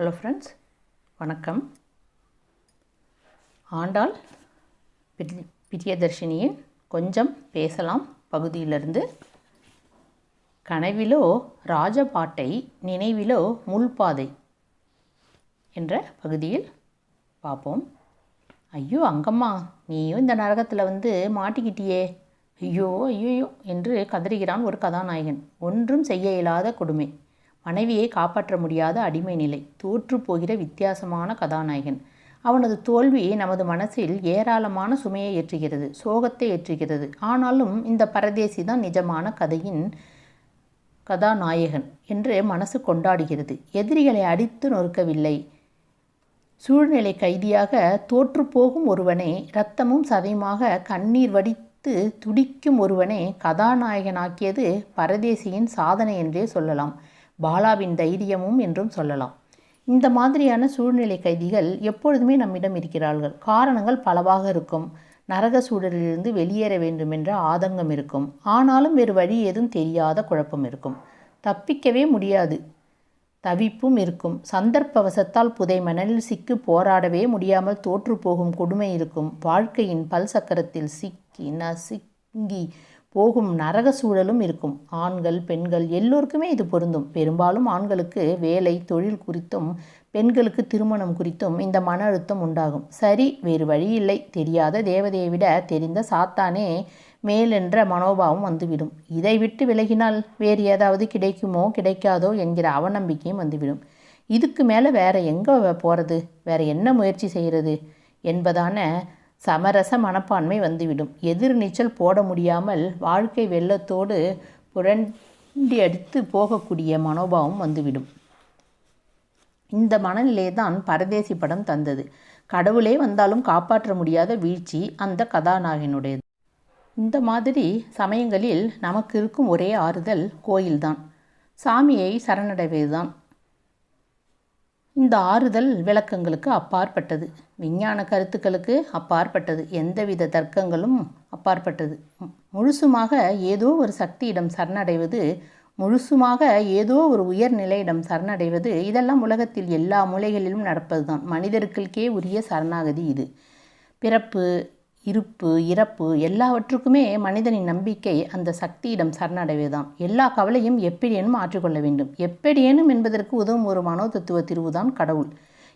Hello friends வணக்கம். ஆண்டாள் பிரியதர்ஷினியின் கொஞ்சம் பேசலாம் பகுதியிலிருந்து. கனவிலோ ராஜபாட்டை நினைவிலோ முள்பாதை என்ற பகுதியில் பார்ப்போம். ஐயோ அங்கம்மா நீயும் இந்த நரகத்தில் வந்து மாட்டிக்கிட்டியே. ஐயோ ஐயோ என்று கதறுகிறான் ஒரு கதாநாயகன். ஒன்றும் செய்ய இயலாத கொடுமை. மனைவியை காப்பாற்ற முடியாத அடிமை நிலை. தோற்று போகிற வித்தியாசமான கதாநாயகன். அவனது தோல்வி நமது மனசில் ஏராளமான சுமையை ஏற்றுகிறது சோகத்தை ஏற்றுகிறது. ஆனாலும் இந்த பரதேசி தான் நிஜமான கதையின் கதாநாயகன் என்று மனசு கொண்டாடுகிறது. எதிரிகளை அடித்து நொறுக்கவில்லை. சூழ்நிலை கைதியாக தோற்றுப்போகும் ஒருவனே இரத்தமும் சதையுமாக கண்ணீர் வடித்து துடிக்கும் ஒருவனே கதாநாயகனாக்கியது பரதேசியின் சாதனை என்றே சொல்லலாம். பாலாவின் தைரியமும் என்றும் சொல்லலாம். இந்த மாதிரியான சூழ்நிலை கைதிகள் எப்பொழுதுமே நம்மிடம் இருக்கிறார்கள். காரணங்கள் பலவாக இருக்கும். நரக சூழலிலிருந்து வெளியேற வேண்டும் என்ற ஆதங்கம் இருக்கும். ஆனாலும் வேறு வழி ஏதும் தெரியாத குழப்பம் இருக்கும். தப்பிக்கவே முடியாது. தவிப்பும் இருக்கும். சந்தர்ப்பவசத்தால் புதை மணலில் சிக்கு போராடவே முடியாமல் தோற்று போகும் கொடுமை இருக்கும். வாழ்க்கையின் பல் சக்கரத்தில் சிக்கி நசுங்கி போகும் நரக சூழலும் இருக்கும். ஆண்கள் பெண்கள் எல்லோருக்குமே இது பொருந்தும். பெரும்பாலும் ஆண்களுக்கு வேலை தொழில் குறித்தும் பெண்களுக்கு திருமணம் குறித்தும் இந்த மன அழுத்தம் உண்டாகும். சரி வேறு வழியில்லை தெரியாத தேவதையை விட தெரிந்த சாத்தானே மேலென்ற மனோபாவம் வந்துவிடும். இதை விட்டு விலகினால் வேறு ஏதாவது கிடைக்குமோ கிடைக்காதோ என்கிற அவநம்பிக்கையும் வந்துவிடும். இதுக்கு மேலே வேற எங்கே போகிறது வேற என்ன முயற்சி செய்கிறது என்பதான சமரச மனப்பான்மை வந்துவிடும். எதிர் நீச்சல் போட முடியாமல் வாழ்க்கை வெள்ளத்தோடு புரண்டி அடித்து போகக்கூடிய மனோபாவம் வந்துவிடும். இந்த மனநிலையை தான் பரதேசி படம் தந்தது. கடவுளே வந்தாலும் காப்பாற்ற முடியாத வீழ்ச்சி அந்த கதாநாயகனுடையது. இந்த மாதிரி சமயங்களில் நமக்கு இருக்கும் ஒரே ஆறுதல் கோயில்தான். சாமியை சரணடைவதுதான். இந்த ஆறுதல் விளக்கங்களுக்கு அப்பாற்பட்டது. விஞ்ஞான கருத்துக்களுக்கு அப்பாற்பட்டது. எந்தவித தர்க்கங்களும் அப்பாற்பட்டது. முழுசுமாக ஏதோ ஒரு சக்தியிடம் சரணடைவது முழுசுமாக ஏதோ ஒரு உயர்நிலையிடம் சரணடைவது இதெல்லாம் உலகத்தில் எல்லா மூலைகளிலும் நடப்பதுதான். மனிதர்களுக்கே உரிய சரணாகதி இது. பிறப்பு இருப்பு இறப்பு எல்லாவற்றுக்குமே மனிதனின் நம்பிக்கை அந்த சக்தியிடம் சரணடைவதுதான். எல்லா கவலையும் எப்படியேனும் மாற்றிக்கொள்ள வேண்டும். எப்படியேனும் என்பதற்கு உதவும் ஒரு மனோ தத்துவ தீர்வுதான் கடவுள்.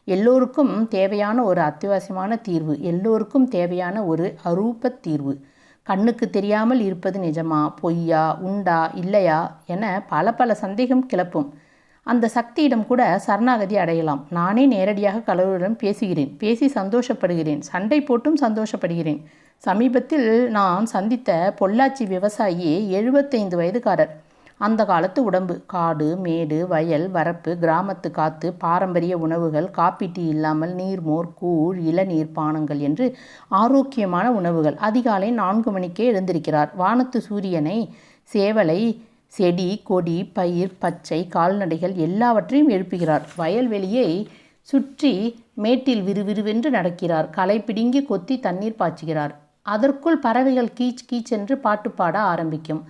எல்லோருக்கும் தேவையான ஒரு அத்தியாவசியமான தீர்வு எல்லோருக்கும் தேவையான ஒரு அரூப தீர்வு. கண்ணுக்கு தெரியாமல் இருப்பது நிஜமா பொய்யா உண்டா இல்லையா என பல பல சந்தேகம் கிளப்பும். அந்த சக்தியிடம் கூட சரணாகதி அடையலாம். நானே நேரடியாக கடவுளிடம் பேசுகிறேன். பேசி சந்தோஷப்படுகிறேன். சண்டை போட்டும் சந்தோஷப்படுகிறேன். சமீபத்தில் நான் சந்தித்த பொள்ளாச்சி விவசாயி எழுபத்தைந்து வயதுக்காரர். அந்த காலத்து உடம்பு காடு மேடு வயல் வரப்பு கிராமத்து காத்து பாரம்பரிய உணவுகள் காப்பீட்டு இல்லாமல் நீர்மோர் கூழ் இளநீர் பானங்கள் என்று ஆரோக்கியமான உணவுகள். அதிகாலை நான்கு மணிக்கே எழுந்திருக்கிறார். வானத்து சூரியனை சேவலை செடி கொடி பயிர் பச்சை கால்நடைகள் எல்லாவற்றையும் எழுப்புகிறார். வயல்வெளியை சுற்றி மேட்டில் விறுவிறுவென்று நடக்கிறார். களை பிடுங்கி கொத்தி தண்ணீர் பாய்ச்சுகிறார். அதற்குள் பறவைகள் கீச் கீச் என்று பாட்டு பாட ஆரம்பிக்கும்.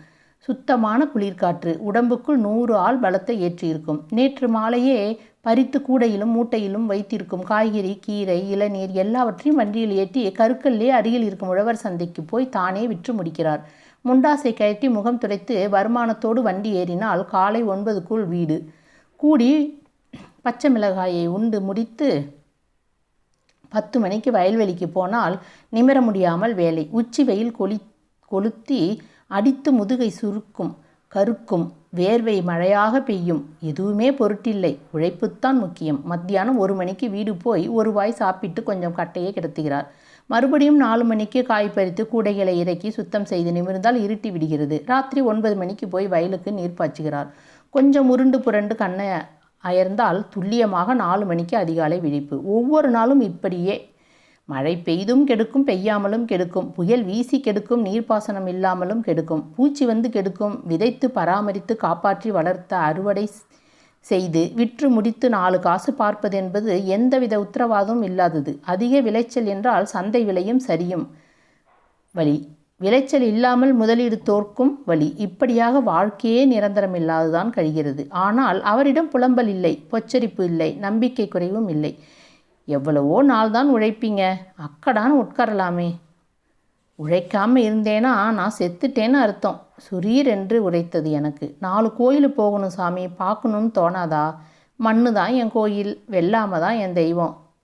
சுத்தமான குளிர்காற்று. உடம்புக்குள் நூறு ஆள் பலத்தை ஏற்றியிருக்கும். நேற்று மாலையே பறித்து கூடையிலும் மூட்டையிலும் வைத்திருக்கும் காய்கறி கீரை இளநீர் எல்லாவற்றையும் வண்டியில் ஏற்றி கருக்கல்லே அருகில் இருக்கும் உழவர் சந்தைக்கு போய் தானே விற்று முடிக்கிறார். முண்டாசை கழட்டி முகம் துடைத்து வருமானத்தோடு வண்டி ஏறினால் காலை ஒன்பதுக்குள் வீடு. கூடி பச்சை மிளகாயை உண்டு முடித்து பத்து மணிக்கு வயல்வெளிக்கு போனால் நிமிர முடியாமல் வேலை. உச்சி வெயில் கொளி கொளுத்தி அடித்து முதுகை சுருக்கும் கருக்கும் வேர்வை மழையாக பெய்யும். எதுவுமே பொருட்டில்லை. உழைப்புத்தான் முக்கியம். மத்தியானம் ஒரு மணிக்கு வீடு போய் ஒரு வாய் சாப்பிட்டு கொஞ்சம் கட்டையே கிடத்துகிறார். மறுபடியும் நாலு மணிக்கு காய் பறித்து கூடைகளை இறக்கி சுத்தம் செய்து நிமிர்ந்தால் இருட்டி விடுகிறது. ராத்திரி ஒன்பது மணிக்கு போய் வயலுக்கு நீர் பாய்ச்சுகிறார். கொஞ்சம் உருண்டு புரண்டு கண்ணை அயர்ந்தால் துல்லியமாக நாலு மணிக்கு அதிகாலை விழிப்பு. ஒவ்வொரு நாளும் இப்படியே மழை பெய்தும் கெடுக்கும் பெய்யாமலும் கெடுக்கும். புயல் வீசி கெடுக்கும் நீர்ப்பாசனம் இல்லாமலும் கெடுக்கும். பூச்சி வந்து கெடுக்கும். விதைத்து பராமரித்து காப்பாற்றி வளர்த்த அறுவடை செய்து விற்று முடித்து நாலு காசு பார்ப்பது என்பது எந்தவித உத்தரவாதமும் இல்லாதது. அதிக விளைச்சல் என்றால் சந்தை விலையும் சரியும். வழி விளைச்சல் இல்லாமல் முதலீடு தோற்கும் வழி இப்படியாக வாழ்க்கையே நிரந்தரம் நிரந்தரமில்லாதுதான் கழிகிறது. ஆனால் அவரிடம் புலம்பல் இல்லை பொச்சரிப்பு இல்லை நம்பிக்கை குறைவும் இல்லை. எவ்வளவோ நாள் தான் உழைப்பீங்க. அக்கடான்னு உட்காரலாமே. உழைக்காமல் இருந்தேனா நான் செத்துட்டேன்னு அர்த்தம். சுரீர் என்று உரைத்தது எனக்கு. நாலு கோயில் போகணும் சாமி பார்க்கணும்னு தோணாதா? மண்ணு தான் என் கோயில் வெள்ளாம தான் என் தெய்வம்.